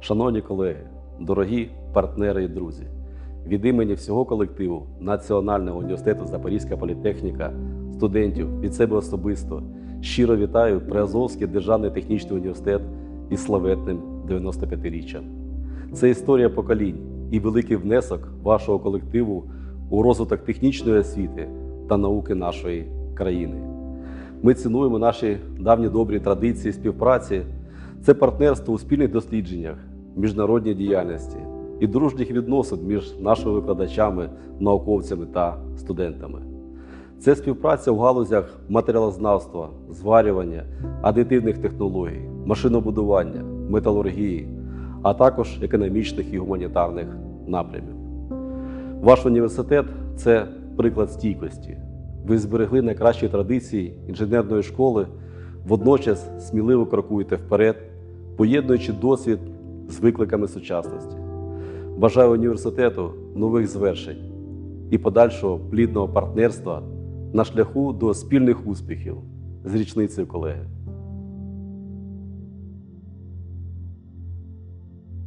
Шановні колеги, дорогі партнери і друзі, від імені всього колективу Національного університету Запорізька політехніка, студентів від себе особисто щиро вітаю Приазовський державний технічний університет із славетним 95-річчям. Це історія поколінь і великий внесок вашого колективу у розвиток технічної освіти та науки нашої країни. Ми цінуємо наші давні добрі традиції співпраці, це партнерство у спільних дослідженнях, міжнародній діяльності і дружніх відносин між нашими викладачами, науковцями та студентами. Це співпраця в галузях матеріалознавства, зварювання, адитивних технологій, машинобудування, металургії, а також економічних і гуманітарних напрямів. Ваш університет це приклад стійкості. Ви зберегли найкращі традиції інженерної школи, водночас сміливо крокуєте вперед, поєднуючи досвід з викликами сучасності. Бажаю університету нових звершень і подальшого плідного партнерства на шляху до спільних успіхів з річницею колеги.